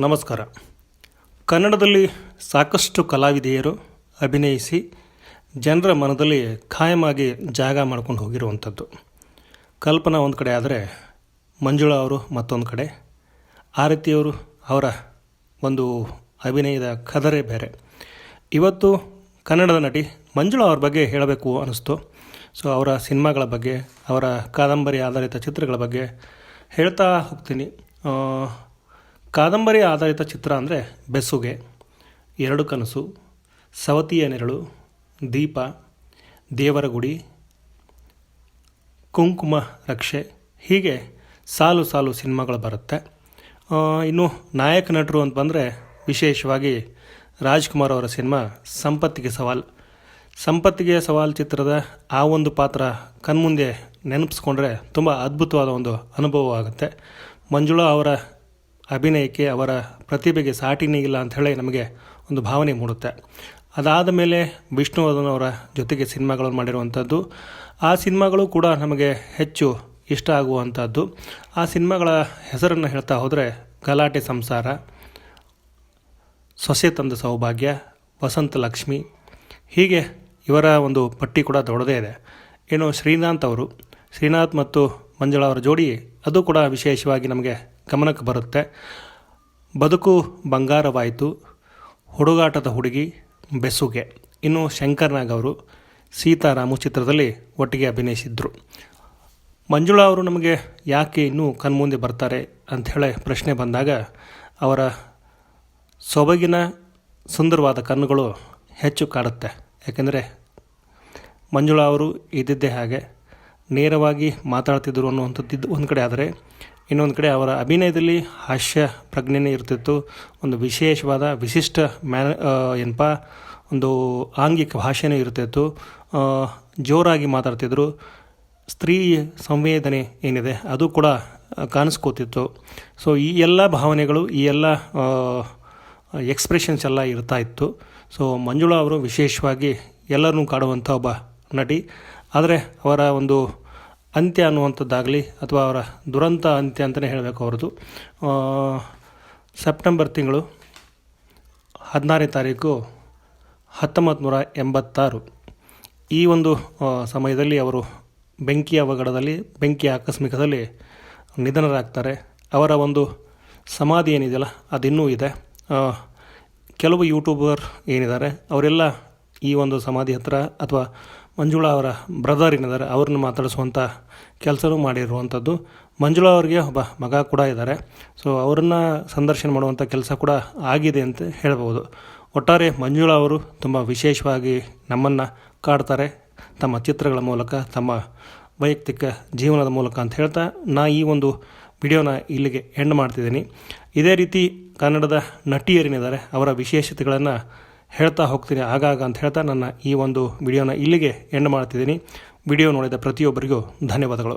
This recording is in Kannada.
ನಮಸ್ಕಾರ. ಕನ್ನಡದಲ್ಲಿ ಸಾಕಷ್ಟು ಕಲಾವಿದೆಯರು ಅಭಿನಯಿಸಿ ಜನರ ಮನದಲ್ಲಿ ಖಾಯಮಾಗಿ ಜಾಗ ಮಾಡ್ಕೊಂಡು ಹೋಗಿರುವಂಥದ್ದು. ಕಲ್ಪನಾ ಒಂದು ಕಡೆ ಆದರೆ ಮಂಜುಳಾ ಅವರು ಮತ್ತೊಂದು ಕಡೆ. ಆರತಿಯವರು ಅವರ ಒಂದು ಅಭಿನಯದ ಕದರೇ ಬೇರೆ. ಇವತ್ತು ಕನ್ನಡದ ನಟಿ ಮಂಜುಳಾ ಅವ್ರ ಬಗ್ಗೆ ಹೇಳಬೇಕು ಅನ್ನಿಸ್ತು ಸೊ ಅವರ ಸಿನಿಮಾಗಳ ಬಗ್ಗೆ, ಅವರ ಕಾದಂಬರಿ ಆಧಾರಿತ ಚಿತ್ರಗಳ ಬಗ್ಗೆ ಹೇಳ್ತಾ ಹೋಗ್ತೀನಿ. ಕಾದಂಬರಿ ಆಧಾರಿತ ಚಿತ್ರ ಅಂದರೆ ಬೆಸುಗೆ, ಎರಡು ಕನಸು, ಸವತಿಯ ನೆರಳು, ದೀಪ, ದೇವರ ಗುಡಿ, ಕುಂಕುಮ ರಕ್ಷೆ, ಹೀಗೆ ಸಾಲು ಸಾಲು ಸಿನಿಮಾಗಳು ಬರುತ್ತೆ. ಇನ್ನು ನಾಯಕ ನಟರು ಅಂತ ಬಂದರೆ ವಿಶೇಷವಾಗಿ ರಾಜ್ಕುಮಾರ್ ಅವರ ಸಿನಿಮಾ ಸಂಪತ್ತಿಗೆ ಸವಾಲ್. ಸಂಪತ್ತಿಗೆ ಸವಾಲ್ ಚಿತ್ರದ ಆ ಒಂದು ಪಾತ್ರ ಕಣ್ಮುಂದೆ ನೆನಪಿಸ್ಕೊಂಡ್ರೆ ತುಂಬ ಅದ್ಭುತವಾದ ಒಂದು ಅನುಭವ ಆಗುತ್ತೆ ಮಂಜುಳಾ ಅವರ ಅಭಿನಯಕ್ಕೆ ಅವರ ಪ್ರತಿಭೆಗೆ ಸಾಟಿನೇ ಇಲ್ಲ ಅಂಥೇಳಿ ನಮಗೆ ಒಂದು ಭಾವನೆ ಮೂಡುತ್ತೆ. ಅದಾದ ಮೇಲೆ ವಿಷ್ಣುವರ್ಧನ್ ಅವರ ಜೊತೆಗೆ ಸಿನಿಮಾಗಳನ್ನು ಮಾಡಿರುವಂಥದ್ದು. ಆ ಸಿನಿಮಾಗಳು ಕೂಡ ನಮಗೆ ಹೆಚ್ಚು ಇಷ್ಟ ಆಗುವಂಥದ್ದು. ಆ ಸಿನಿಮಾಗಳ ಹೆಸರನ್ನು ಹೇಳ್ತಾ ಹೋದರೆ ಗಲಾಟೆ ಸಂಸಾರ, ಸೊಸೆ ತಂದ ಸೌಭಾಗ್ಯ, ವಸಂತ ಲಕ್ಷ್ಮಿ. ಹೀಗೆ ಇವರ ಒಂದು ಪಟ್ಟಿ ಕೂಡ ದೊಡ್ಡದೇ ಇದೆ. ಏನು ಶ್ರೀನಾಥ್ ಅವರು ಶ್ರೀನಾಥ್ ಮತ್ತು ಮಂಜುಳಾ ಅವರ ಜೋಡಿ ಅದು ಕೂಡ ವಿಶೇಷವಾಗಿ ನಮಗೆ ಗಮನಕ್ಕೆ ಬರುತ್ತೆ. ಬದುಕು ಬಂಗಾರವಾಯಿತು. ಹುಡುಗಾಟದ ಹುಡುಗಿ ಬೆಸುಗೆ. ಇನ್ನು ಶಂಕರ್ನಾಗ್ ಅವರು ಸೀತಾರಾಮು ಚಿತ್ರದಲ್ಲಿ ಒಟ್ಟಿಗೆ ಅಭಿನಯಿಸಿದ್ರು. ಮಂಜುಳಾ ಅವರು ನಮಗೆ ಯಾಕೆ ಇನ್ನೂ ಕಣ್ಮುಂದೆ ಬರ್ತಾರೆ ಅಂಥೇಳಿ ಪ್ರಶ್ನೆ ಬಂದಾಗ ಅವರ ಸೊಬಗಿನ ಸುಂದರವಾದ ಕಣ್ಣುಗಳು ಹೆಚ್ಚು ಕಾಡುತ್ತೆ. ಯಾಕೆಂದರೆ ಮಂಜುಳಾ ಅವರು ಇದ್ದಿದ್ದೇ ಹಾಗೆ ನೇರವಾಗಿ ಮಾತಾಡ್ತಿದ್ರು ಅನ್ನುವಂಥದ್ದು ಒಂದು ಕಡೆ ಆದರೆ ಇನ್ನೊಂದು ಕಡೆ ಅವರ ಅಭಿನಯದಲ್ಲಿ ಹಾಸ್ಯ ಪ್ರಜ್ಞೆನೇ ಇರ್ತಿತ್ತು. ಒಂದು ವಿಶೇಷವಾದ ವಿಶಿಷ್ಟ ಮ್ಯಾನ ಏನಪ್ಪ, ಒಂದು ಆಂಗಿಕ ಭಾಷೆನೇ ಇರ್ತಿತ್ತು. ಜೋರಾಗಿ ಮಾತಾಡ್ತಿದ್ರು. ಸ್ತ್ರೀ ಸಂವೇದನೆ ಏನಿದೆ, ಅದು ಕೂಡ ಕಾಣಿಸ್ಕೋತಿತ್ತು. ಸೊ ಈ ಎಲ್ಲ ಭಾವನೆಗಳು, ಈ ಎಲ್ಲ ಎಕ್ಸ್ಪ್ರೆಷನ್ಸ್ ಎಲ್ಲ ಇರ್ತಾ ಇತ್ತು. ಸೊ ಮಂಜುಳಾ ಅವರು ವಿಶೇಷವಾಗಿ ಎಲ್ಲರನ್ನೂ ಕಾಡುವಂಥ ಒಬ್ಬ ನಟಿ. ಆದರೆ ಅವರ ಒಂದು ಅಂತ್ಯ ಅನ್ನುವಂಥದ್ದಾಗಲಿ ಅಥವಾ ಅವರ ದುರಂತ ಅಂತ್ಯ ಅಂತಲೇ ಹೇಳಬೇಕು ಅವ್ರದ್ದು. ಸೆಪ್ಟೆಂಬರ್ ತಿಂಗಳು ಹದಿನಾರನೇ ತಾರೀಕು ಹತ್ತೊಂಬತ್ತು ನೂರ ಎಂಬತ್ತಾರು. ಈ ಒಂದು ಸಮಯದಲ್ಲಿ ಅವರು ಬೆಂಕಿ ಅವಘಡದಲ್ಲಿ, ಬೆಂಕಿ ಆಕಸ್ಮಿಕದಲ್ಲಿ ನಿಧನರಾಗ್ತಾರೆ. ಅವರ ಒಂದು ಸಮಾಧಿ ಏನಿದೆಯಲ್ಲ, ಅದಿನ್ನೂ ಇದೆ. ಕೆಲವು ಯೂಟ್ಯೂಬರ್ ಏನಿದ್ದಾರೆ, ಅವರೆಲ್ಲ ಈ ಒಂದು ಸಮಾಧಿ ಹತ್ರ ಅಥವಾ ಮಂಜುಳಾ ಅವರ ಬ್ರದರ್ ಏನಿದ್ದಾರೆ, ಅವ್ರನ್ನ ಮಾತಾಡಿಸುವಂಥ ಕೆಲಸನೂ ಮಾಡಿರುವಂಥದ್ದು ಮಂಜುಳಾ ಅವರಿಗೆ ಒಬ್ಬ ಮಗ ಕೂಡ ಇದ್ದಾರೆ. ಸೊ ಅವರನ್ನು ಸಂದರ್ಶನ ಮಾಡುವಂಥ ಕೆಲಸ ಕೂಡ ಆಗಿದೆ ಅಂತ ಹೇಳ್ಬೋದು ಒಟ್ಟಾರೆ ಮಂಜುಳಾ ಅವರು ತುಂಬ ವಿಶೇಷವಾಗಿ ನಮ್ಮನ್ನು ಕಾಡ್ತಾರೆ. ತಮ್ಮ ಚಿತ್ರಗಳ ಮೂಲಕ, ತಮ್ಮ ವೈಯಕ್ತಿಕ ಜೀವನದ ಮೂಲಕ ಅಂತ ಹೇಳ್ತಾ ನಾ ಈ ಒಂದು ವಿಡಿಯೋನ ಇಲ್ಲಿಗೆ ಎಂಡ್ ಮಾಡ್ತಿದ್ದೀನಿ. ಇದೇ ರೀತಿ ಕನ್ನಡದ ನಟಿಯರೇನಿದ್ದಾರೆ. ಅವರ ವಿಶೇಷತೆಗಳನ್ನು ಹೇಳ್ತಾ ಹೋಗ್ತೀನಿ ಆಗಾಗ ಅಂತ ಹೇಳ್ತಾ ನನ್ನ ಈ ಒಂದು ವಿಡಿಯೋನ ಇಲ್ಲಿಗೆ ಎಂಡ್ ಮಾಡ್ತಿದ್ದೀನಿ. ವಿಡಿಯೋ ನೋಡಿದ ಪ್ರತಿಯೊಬ್ಬರಿಗೂ ಧನ್ಯವಾದಗಳು.